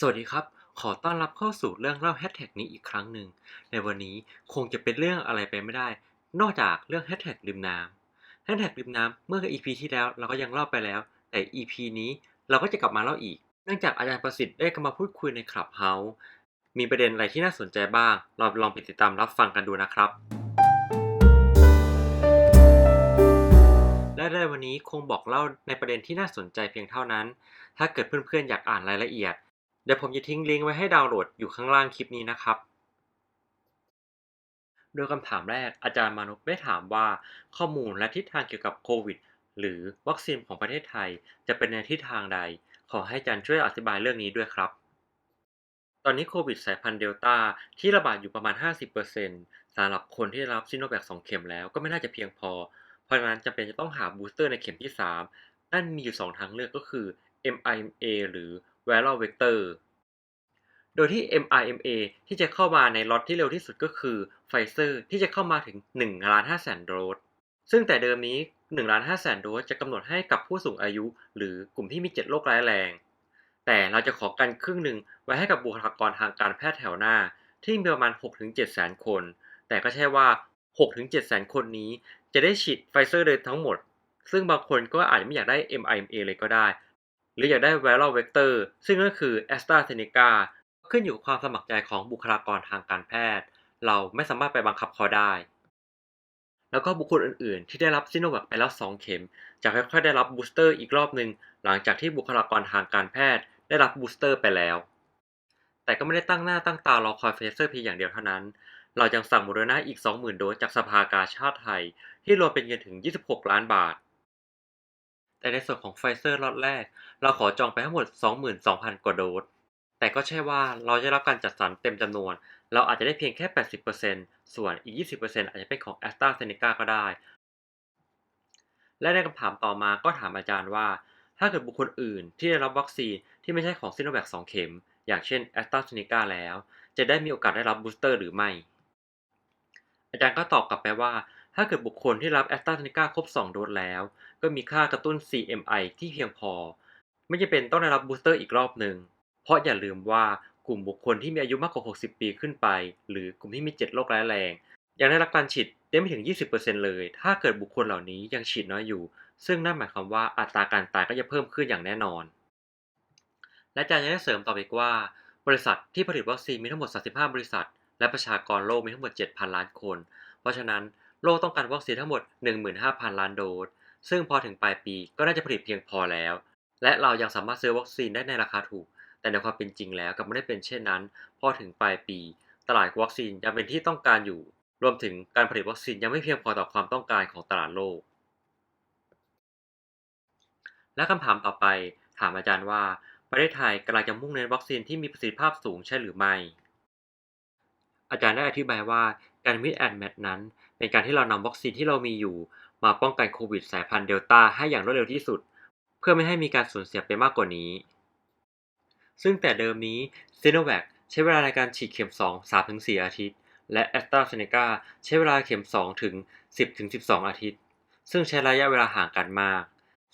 สวัสดีครับ ขอต้อนรับเข้าสู่เรื่องเล่าแฮชแท็กนี้อีกครั้งหนึ่ง ในวันนี้คงจะเป็นเรื่องอะไรไปไม่ได้ นอกจากเรื่องแฮชแท็กริมน้ำแฮชแท็กริมน้ำเมื่อ EP ที่แล้วเราก็ยังเล่าไปแล้ว แต่ EP นี้เราก็จะกลับมาเล่าอีก เนื่องจากอาจารย์ประสิทธิ์ได้กลับมาพูดคุยในคลับเฮาส์มีประเด็นอะไรที่น่าสนใจบ้าง เราลองไปติดตามรับฟังกันดูนะครับและในวันนี้คงบอกเล่าในประเด็นที่น่าสนใจเพียงเท่านั้น ถ้าเกิดเพื่อนๆอยากอ่านรายละเอียด ดี๋ยวผมจะทิ้งลิงก์ไว้ให้ดาวน์โหลดอยู่ข้างล่างคลิปนี้นะครับ โดยคำถามแรกอาจารย์มานุษย์ได้ถามว่า ข้อมูลและทิศทางเกี่ยวกับโควิด หรือวัคซีนของประเทศไทย จะเป็นในทิศทางใด ขอให้อาจารย์ช่วยอธิบายเรื่องนี้ด้วยครับ ตอนนี้โควิดสายพันธุ์เดลต้าที่ระบาดอยู่ประมาณ 50%สำหรับคนที่ได้รับซิโนแวค2เข็มแล้วก็ไม่น่าจะเพียงพอ เพราะฉะนั้นจำเป็นจะต้องหาบูสเตอร์ในเข็มที่ 3 นั่นมีอยู่ 2 ทางเลือกก็คือ mRNA หรือ viral vector โดยที่ mRNA ที่จะเข้ามาในล็อตที่เร็วที่สุดก็คือไฟเซอร์ที่จะเข้ามาถึง1ล้าน5แสนโดส ซึ่งแต่เดิมนี้1ล้าน5แสนโดสจะกำหนดให้กับผู้สูงอายุ หรือกลุ่มที่มี 7 โรคร้ายแรง แต่เราจะขอกันครึ่งหนึ่งไว้ให้กับบุคลากรทางการแพทย์แถวหน้า ที่มีประมาณ 6-7แสนคน แต่ก็ใช่ว่า 6-7แสนคนนี้จะได้ฉีดไฟเซอร์เลยทั้งหมด ซึ่งบางคนก็อาจจะไม่อยากได้ mRNA เลยก็ได้ หรืออยากได้ viral vector ซึ่งก็คือ AstraZeneca ขึ้นอยู่กับความสมัครใจของบุคลากรทางการแพทย์ เราไม่สามารถไปบังคับเขาได้ แล้วก็บุคคลอื่นๆ ที่ได้รับซิโนแวคไปแล้ว 2 เข็ม จะค่อยๆได้รับบูสเตอร์อีกรอบหนึ่งหลังจากที่บุคลากรทางการแพทย์ได้รับบูสเตอร์ไปแล้ว แต่ก็ไม่ได้ตั้งหน้าตั้งตารอคอยไฟเซอร์เพียงอย่างเดียวเท่านั้น เรายังสั่งโมเดอร์นาอีก 20,000 โดสจากสภากาชาติไทย ที่รวมเป็นเงินถึง 26 ล้านบาท แต่ในส่วนของไฟเซอร์ล็อตแรก เราขอจองไปทั้งหมด 22,000 กว่าโดส แต่ก็ใช่ว่าเราจะรับการจัดสรรเต็มจำนวน เราอาจจะได้เพียงแค่ 80%ส่วนอีก 20%อาจจะเป็นของ a s t r a z เซ e c a ก็ได้ และในคำถามต่อมาก็ถามอาจารย์ว่า ถ้าเกิดบุคคลอื่นที่ได้รับวัคซีนที่ไม่ใช่ของซิโนแวค2เข็ม อย่างเช่น a s t r a z เซ e c a แล้ว จะได้มีโอกาสได้รับบูสเตอร์หรือไม่ อาจารย์ก็ตอบกลับไปว่า ถ้าเกิดบุคคลที่รับ a s t r a z เซ e c a ครบ 2 โดสแล้ว ก็มีค่ากระตุ้น CMI ที่เพียงพอ ไม่จำเป็นต้องได้รับบูสเตอร์อีกรอบหนึ่ง เพราะอย่าลืมว่ากลุ่มบุคคลที่มีอายุมากกว่า 60 ปีขึ้นไป หรือกลุ่มที่มี 7 โรคร้ายแรง ยังได้รับการฉีดได้ไม่ถึง 20%เลย ถ้าเกิดบุคคลเหล่านี้ยังฉีดน้อยอยู่ ซึ่งนั่นหมายความว่าอัตราการตายก็จะเพิ่มขึ้นอย่างแน่นอน และอาจารย์ยังได้เสริมต่อไปว่า บริษัทที่ผลิตวัคซีนมีทั้งหมด 35 บริษัท และประชากรโลกมีทั้งหมด 7,000 ล้านคน เพราะฉะนั้น โลกต้องการวัคซีนทั้งหมด 15,000 ล้านโดส ซึ่งพอถึงปลายปีก็น่าจะผลิตเพียงพอแล้ว และเรายังสามารถซื้อวัคซีนได้ในราคาถูก แต่ในความเป็นจริงแล้วกลับไม่ได้เป็นเช่นนั้น พอถึงปลายปี ตลาดวัคซีนยังเป็นที่ต้องการอยู่ รวมถึงการผลิตวัคซีนยังไม่เพียงพอต่อความต้องการของตลาดโลก และคำถามต่อไปถามอาจารย์ว่าประเทศไทยกำลังจะมุ่งเน้นวัคซีนที่มีประสิทธิภาพสูงใช่หรือไม่ อาจารย์ได้อธิบายว่าการมิดแอนแมทนั้น เป็นการที่เรานำวัคซีนที่เรามีอยู่ มาป้องกันโควิดสายพันธุ์เดลต้าให้อย่างรวดเร็วที่สุด เพื่อไม่ให้มีการสูญเสียไปมากกว่านี้ ซึ่งแต่เดิมนี้ซีโนแวคใช้เวลาในการฉีดเข็ม 2 3-4 อาทิตย์ และแอสตราเซเนกาใช้เวลาเข็ม 2 ถึง 10-12 อาทิตย์ ซึ่งใช้ระยะเวลาห่างกันมาก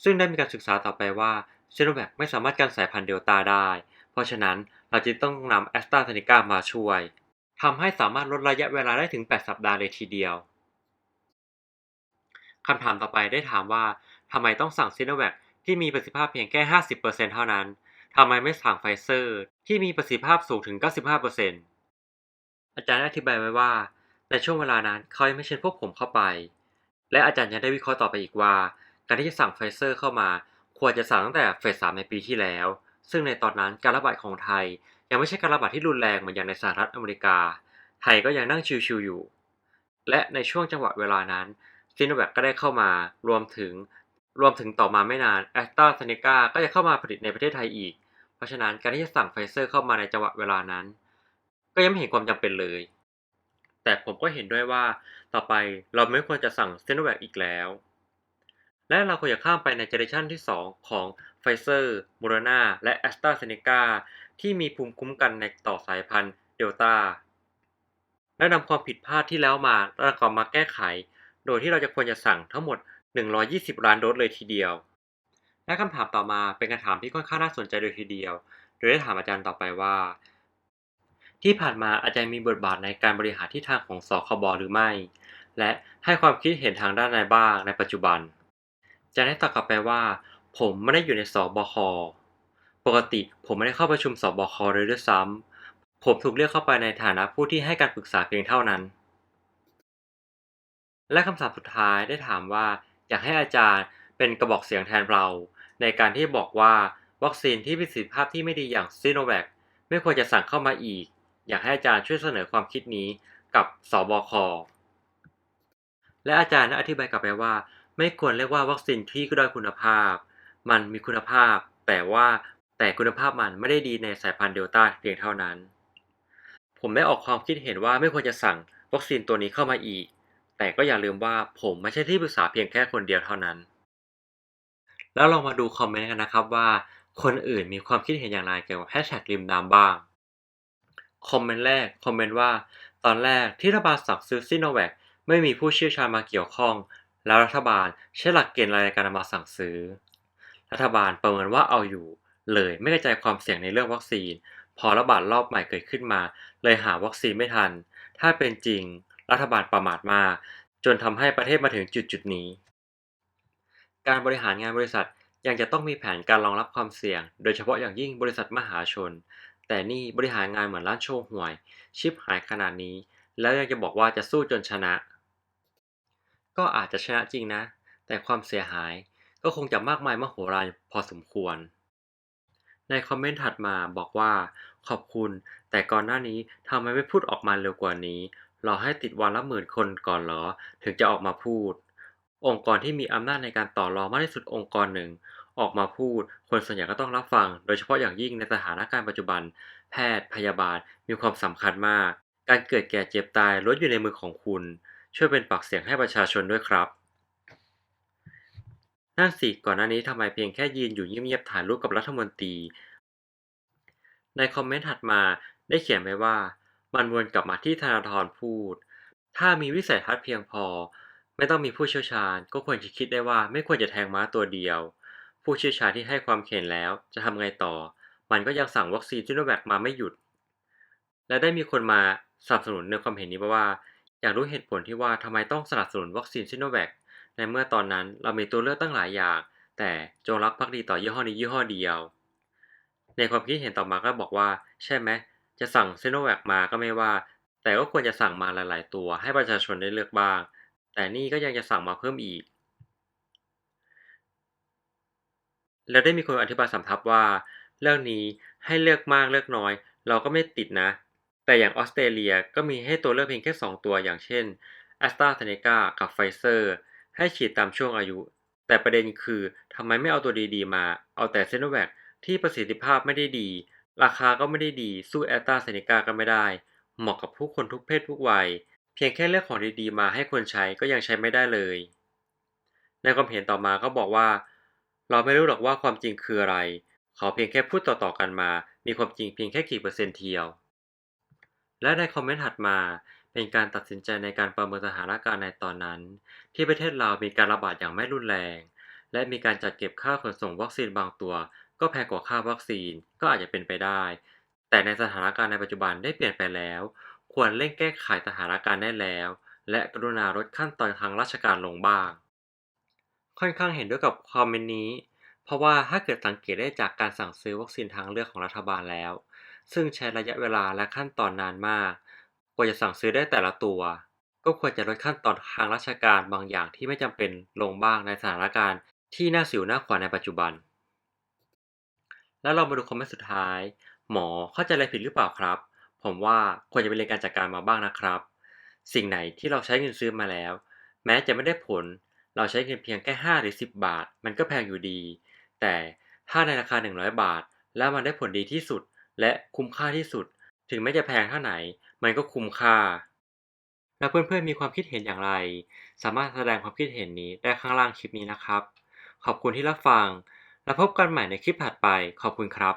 ซึ่งได้มีการศึกษาต่อไปว่าซีโนแวคไม่สามารถกันสายพันธุ์เดลต้าได้ เพราะฉะนั้นเราจะต้องนำแอสตราเซเนกามาช่วยทำให้สามารถลดระยะเวลาได้ถึง 8 สัปดาห์เลยทีเดียว คำถามต่อไปได้ถามว่าทำไมต้องสั่งซีโนแวคที่มีประสิทธิภาพเพียงแค่ 50%เท่านั้นทำไมไม่สั่งไฟเซอร์ ที่มีประสิทธิภาพสูงถึง 95%อาจารย์อธิบายไว้ว่า ในช่วงเวลานั้นเขายังไม่เชิญพวกผมเข้าไป และอาจารย์ยังได้วิเคราะห์ต่อไปอีกว่า การที่จะสั่งไฟเซอร์เข้ามา ควรจะสั่งตั้งแต่เฟส3ในปีที่แล้ว ซึ่งในตอนนั้นการระบาดของไทย ยังไม่ใช่การระบาดที่รุนแรงเหมือนอย่างในสหรัฐอเมริกา ไทยก็ยังนั่งชิวๆอยู่ และในช่วงจังหวะเวลานั้น ซีโนแวคก็ได้เข้ามารวมถึงรวมถึงต่อมาไม่นานแอสตราเซเนกาก็จะเข้ามาผลิตในประเทศไทยอีก เพราะฉะนั้นการที่จะสั่งไฟเซอร์เข้ามาในจังหวะเวลานั้น ก็ยังไม่เห็นความจำเป็นเลย แต่ผมก็เห็นด้วยว่าต่อไปเราไม่ควรจะสั่งซีโนแวคอีกแล้ว และเราควรจะข้ามไปในเจเนอเรชันที่ 2 ของไฟเซอร์โมเรนาและแอสตราเซเนกาที่มีภูมิคุ้มกันในต่อสายพันธุ์เดลต้าและนำความผิดพลาดที่แล้วมาแล้วก็มาแก้ไข โดยที่เราจะควรจะสั่งทั้งหมด 120 ล้านโดสเลยทีเดียว และคำถามต่อมาเป็นคำถามที่ค่อนข้างน่าสนใจโดยทีเดียว โดยได้ถามอาจารย์ต่อไปว่า ที่ผ่านมาอาจารย์มีบทบาทในการบริหารทิศทางของสคบหรือไม่ และให้ความคิดเห็นทางด้านใดบ้างในปัจจุบันอาจารย์ได้ตอบกลับไปว่า ผมไม่ได้อยู่ในสบค ปกติผมไม่ได้เข้าประชุมสบคเลยด้วยซ้ำผมถูกเรียกเข้าไปในฐานะผู้ที่ให้การปรึกษาเพียงเท่านั้น และคำถามสุดท้ายได้ถามว่าอยากให้อาจารย์เป็นกระบอกเสียงแทนเรา ในการที่บอกว่าวัคซีนที่มีประสิทธิภาพที่ไม่ดีอย่างซีโนแวคไม่ควรจะสั่งเข้ามาอีก อยากให้อาจารย์ช่วยเสนอความคิดนี้กับสบค และอาจารย์ได้อธิบายกลับไปว่า ไม่ควรเรียกว่าวัคซีนที่ด้อยคุณภาพ มันมีคุณภาพ แต่ว่าแต่คุณภาพมันไม่ได้ดีในสายพันธุ์เดลต้าเพียงเท่านั้น ผมได้ออกความคิดเห็นว่าไม่ควรจะสั่งวัคซีนตัวนี้เข้ามาอีก แต่ก็อย่าลืมว่าผมไม่ใช่ที่ปรึกษาเพียงแค่คนเดียวเท่านั้น แล้วลองมาดูคอมเมนต์กันนะครับว่า คนอื่นมีความคิดเห็นอย่างไรเกี่ยวกับแฮชแท็กริมดำบ้าง คอมเมนต์แรกคอมเมนต์ว่า ตอนแรกที่รัฐบาลสั่งซื้อซิโนแวคไม่มีผู้เชี่ยวชาญมาเกี่ยวข้อง แล้วรัฐบาลใช้หลักเกณฑ์อะไรในการมาสั่งซื้อ รัฐบาลประเมินว่าเอาอยู่ เลยไม่กระจายความเสี่ยงในเรื่องวัคซีน พอระบาดรอบใหม่เกิดขึ้นมา เลยหาวัคซีนไม่ทัน ถ้าเป็นจริง รัฐบาลประมาทมา จนทำให้ประเทศมาถึงจุดจุดนี้ การบริหารงานบริษัทยังจะต้องมีแผนการรองรับความเสี่ยง โดยเฉพาะอย่างยิ่งบริษัทมหาชน แต่นี่บริหารงานเหมือนร้านโชว์หวย ชิปหายขนาดนี้ แล้วยังจะบอกว่าจะสู้จนชนะ ก็อาจจะชนะจริงนะ แต่ความเสียหายก็คงจะมากมายมโหฬารพอสมควร ในคอมเมนต์ถัดมาบอกว่า ขอบคุณ แต่ก่อนหน้านี้ทำไมไม่พูดออกมาเร็วกว่านี้ รอให้ติดวันละหมื่นคนก่อนเหรอ ถึงจะออกมาพูด องค์กรที่มีอำนาจในการต่อรองมากที่สุดองค์กรหนึ่ง ออกมาพูด คนส่วนใหญ่ก็ต้องรับฟัง โดยเฉพาะอย่างยิ่งในสถานการณ์ปัจจุบัน แพทย์ พยาบาล มีความสำคัญมาก การเกิดแก่เจ็บตายล้วนอยู่ในมือของคุณ ช่วยเป็นปากเสียงให้ประชาชนด้วยครับนั่นสิก่อนหน้านี้ทำไมเพียงแค่ยืนอยู่เงียบๆถ่ายรูปกับรัฐมนตรี ในคอมเมนต์ถัดมาได้เขียนไว้ว่า มันวนกลับมาที่ธนาธรพูด ถ้ามีวิสัยทัศน์เพียงพอ ไม่ต้องมีผู้เชี่ยวชาญ ก็ควรจะคิดได้ว่าไม่ควรจะแทงม้าตัวเดียว ผู้เชี่ยวชาญที่ให้ความเห็นแล้วจะทำไงต่อ มันก็ยังสั่งวัคซีนซิโนแวคมาไม่หยุด และได้มีคนมาสนับสนุนในความเห็นนี้ว่า อยากรู้เหตุผลที่ว่าทำไมต้องสนับสนุนวัคซีนซิโนแวคในเมื่อตอนนั้นเรามีตัวเลือกตั้งหลายอย่าง แต่จงรักภักดีต่อยี่ห้อนี้ยี่ห้อเดียว ในความคิดเห็นต่อมาก็บอกว่า ใช่ไหม จะสั่งซิโนแวคมาก็ไม่ว่า แต่ก็ควรจะสั่งมาหลาย ๆ ตัว ให้ประชาชนได้เลือกบ้าง แต่นี่ก็ยังจะสั่งมาเพิ่มอีก แล้วได้มีคนอธิบายสำทับว่า เรื่องนี้ให้เลือกมากเลือกน้อย เราก็ไม่ติดนะ แต่อย่างออสเตรเลียก็มีให้ตัวเลือกเพียงแค่ 2 ตัวอย่างเช่น a s t r a z เซ e c a กับ Pfizer ให้ฉีดตามช่วงอายุ แต่ประเด็นคือทำไมไม่เอาตัวดีๆมา เอาแต่ s i n o v a c ที่ประสิทธิภาพไม่ได้ดี ราคาก็ไม่ได้ดีสู้ a s t r a z เซ e c a ก็ไม่ได้ เหมาะกับผู้คนทุกเพศทุกวัย เพียงแค่เลือกของดีๆ มาให้คนใช้ก็ยังใช้ไม่ได้เลย ในความเห็นต่อมาก็บอกว่า เราไม่รู้หรอกว่าความจริงคืออะไร เขาเพียงแค่พูดต่อๆกันมา มีความจริงเพียงแค่กี่เปอร์เซ็นต์เทียว และในคอมเมนต์ถัดมาเป็นการตัดสินใจในการประเมินสถานการณ์ในตอนนั้น ที่ประเทศเรามีการระบาดอย่างไม่รุนแรง และมีการจัดเก็บค่าขนส่งวัคซีนบางตัว ก็แพงกว่าค่าวัคซีนก็อาจจะเป็นไปได้ แต่ในสถานการณ์ในปัจจุบันได้เปลี่ยนไปแล้ว ควรเร่งแก้ไขสถานการณ์ได้แล้ว และกรุณาลดขั้นตอนทางราชการลงบ้าง ค่อนข้างเห็นด้วยกับคอมเมนต์นี้ เพราะว่าถ้าเกิดสังเกตได้จากการสั่งซื้อวัคซีนทางเลือกของรัฐบาลแล้ว ซึ่งใช้ระยะเวลาและขั้นตอนนานมากกว่าจะสั่งซื้อได้แต่ละตัว ก็ควรจะลดขั้นตอนทางราชการบางอย่างที่ไม่จำเป็นลงบ้างในสถานการณ์ที่น่าสิวน่าขวานในปัจจุบัน แล้วเรามาดูคอมเมนต์สุดท้าย หมอเข้าใจอะไรผิดหรือเปล่าครับ ผมว่าควรจะไปเรียนการจัดการมาบ้างนะครับ สิ่งไหนที่เราใช้เงินซื้อมาแล้ว แม้จะไม่ได้ผล เราใช้เงินเพียงแค่5หรือ10 บาท มันก็แพงอยู่ดี แต่ถ้าในราคา 100 บาท แล้วมันได้ผลดีที่สุด และคุ้มค่าที่สุด ถึงแม้จะแพงเท่าไหน มันก็คุ้มค่า แล้วเพื่อนๆมีความคิดเห็นอย่างไร สามารถแสดงความคิดเห็นนี้ได้ข้างล่างคลิปนี้นะครับ ขอบคุณที่รับฟัง แล้วพบกันใหม่ในคลิปถัดไป ขอบคุณครับ